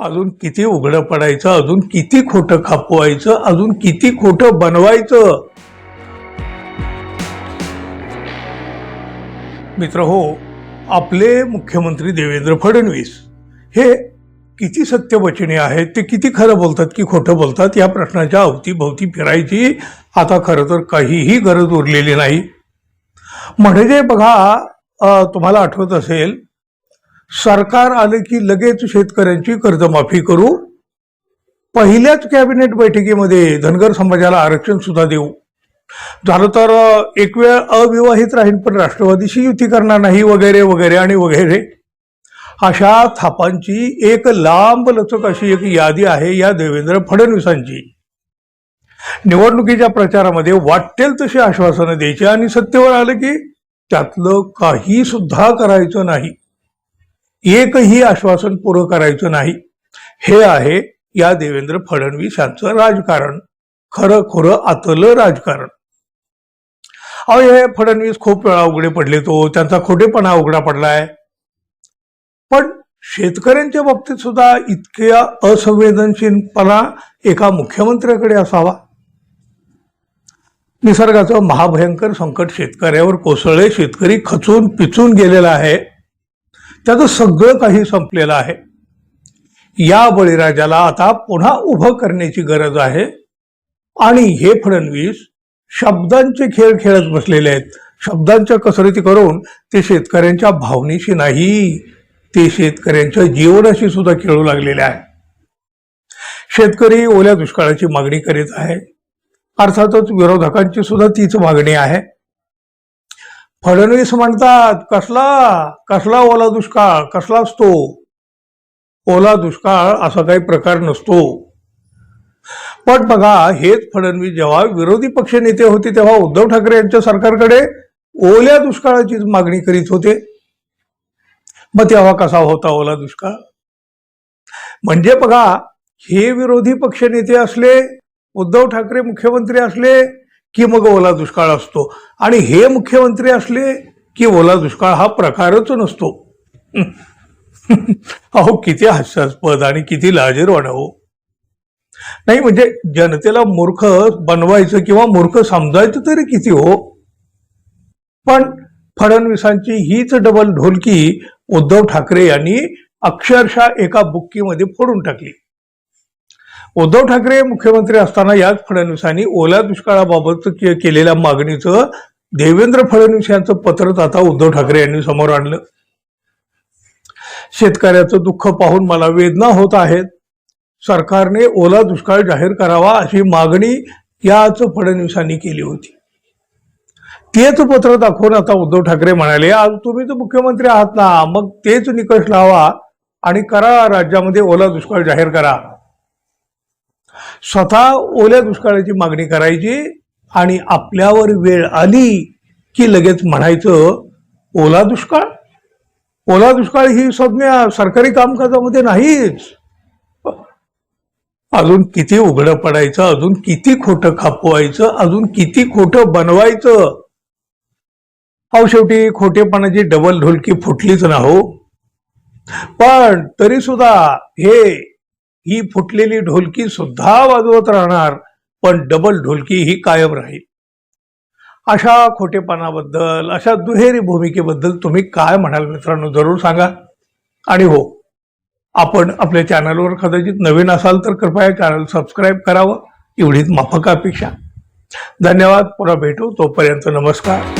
अजून किती उघडं पडायचं अजून किती खोटं खापवायचं अजून किती खोटं बनवायचं? मित्र हो आपले मुख्यमंत्री देवेंद्र फडणवीस हे किती सत्यवचनी आहेत ते किती खरं बोलतात की खोटं बोलतात या प्रश्नाच्या अवतीभवती फिरायची आता खरं तर काहीही गरज उरलेली नाही. म्हणजे बघा तुम्हाला आठवत असेल सरकार आलं की लगेच शेतकऱ्यांची कर्जमाफी करू. पहिल्याच कॅबिनेट बैठकीमध्ये धनगर समाजाला आरक्षण सुद्धा देऊ. झालं तर एक वेळ अविवाहित राहील पण राष्ट्रवादीशी युती करणार नाही वगैरे वगैरे आणि वगैरे. अशा थापांची एक लांब लचक अशी एक यादी आहे या देवेंद्र फडणवीसांची. निवडणुकीच्या प्रचारामध्ये वाटेल तशी आश्वासनं द्यायची आणि सत्तेवर आलं की त्यातलं काही सुद्धा करायचं नाही. एकही आश्वासन पुरं करायचं नाही. हे आहे या देवेंद्र फडणवीस यांचं राजकारण. खरं खरं आतलं राजकारण. अहो हे फडणवीस खूप वेळा उघडे पडले तो. त्यांचा खोटेपणा उघडा पडलाय. पण शेतकऱ्यांच्या बाबतीत सुद्धा इतक्या असंवेदनशीलपणा एका मुख्यमंत्र्याकडे असावा. निसर्गाचं महाभयंकर संकट शेतकऱ्यावर कोसळले. शेतकरी खचून पिचून गेलेला आहे. त्याचं सगळं काही संपलेलं आहे. या बळीराजाला आता पुन्हा उभं करण्याची गरज आहे. आणि हे फडणवीस शब्दांचे खेळ खेळत बसलेले आहेत. शब्दांच्या कसरती करून ते शेतकऱ्यांच्या भावनेशी नाही ते शेतकऱ्यांच्या जीवनाशी सुद्धा खेळू लागलेले आहे शेतकरी ओल्या दुष्काळाची मागणी करीत आहे. अर्थातच विरोधकांची सुद्धा तीच मागणी आहे. फडणवीस म्हणतात कसला कसला ओला दुष्काळ कसला असतो? ओला दुष्काळ असा काही प्रकार नसतो. पण बघा हेच फडणवीस जेव्हा विरोधी पक्ष नेते होते तेव्हा उद्धव ठाकरे यांच्या सरकारकडे ओल्या दुष्काळाचीच मागणी करीत होते. मग तेव्हा कसा होता ओला दुष्काळ? म्हणजे बघा हे विरोधी पक्ष नेते असले उद्धव ठाकरे मुख्यमंत्री असले की मग ओला दुष्काळ असतो. आणि हे मुख्यमंत्री असले की ओला दुष्काळ हा प्रकारच नसतो. अहो किती हास्यास्पद आणि किती लाजीरवाणं हो. नाही म्हणजे जनतेला मूर्ख बनवायचं किंवा मूर्ख समजायचं तरी किती हो. पण फडणवीसांची हीच डबल ढोलकी उद्धव ठाकरे यांनी अक्षरशः एका बुक्कीमध्ये फोडून टाकली. उद्धव ठाकरे मुख्यमंत्री असताना याच फडणवीसांनी ओल्या दुष्काळाबाबत केलेल्या मागणीचं देवेंद्र फडणवीस यांचं पत्रच आता उद्धव ठाकरे यांनी समोर आणलं. शेतकऱ्याचं दुःख पाहून मला वेदना होत आहेत. सरकारने ओला दुष्काळ जाहीर करावा अशी मागणी याच फडणवीसांनी केली होती. तेच पत्र दाखवून आता उद्धव ठाकरे म्हणाले आज तुम्ही तर मुख्यमंत्री आहात ना मग तेच निकष लावा आणि करा राज्यामध्ये ओला दुष्काळ जाहीर करा. स्वतः ओल्या दुष्काळाची मागणी करायची आणि आपल्यावर वेळ आली की लगेच म्हणायचं ओला दुष्काळ? ओला दुष्काळ ही संज्ञा सरकारी कामकाजामध्ये नाहीच. अजून किती उघडं पडायचं अजून किती खोटं खापवायचं अजून किती खोटं बनवायचं? अहो शेवटी खोटेपणाची डबल ढोलकी फुटलीच ना हो. पण तरी सुद्धा हे ही फुटलेली ढोलकी सुद्धा वाजवत राहणार पण डबल ढोलकी ही कायम राहील. अशा खोटेपणाबद्दल अशा दुहेरी भूमिकेबद्दल तुम्ही काय म्हणाल मित्रांनो जरूर सांगा. आणि हो आपण आपल्या चॅनलवर कदाचित नवीन असाल तर कृपया चॅनल सबस्क्राईब करावं. एवढीच माफक अपेक्षा. धन्यवाद पुन्हा भेटू. तोपर्यंत नमस्कार.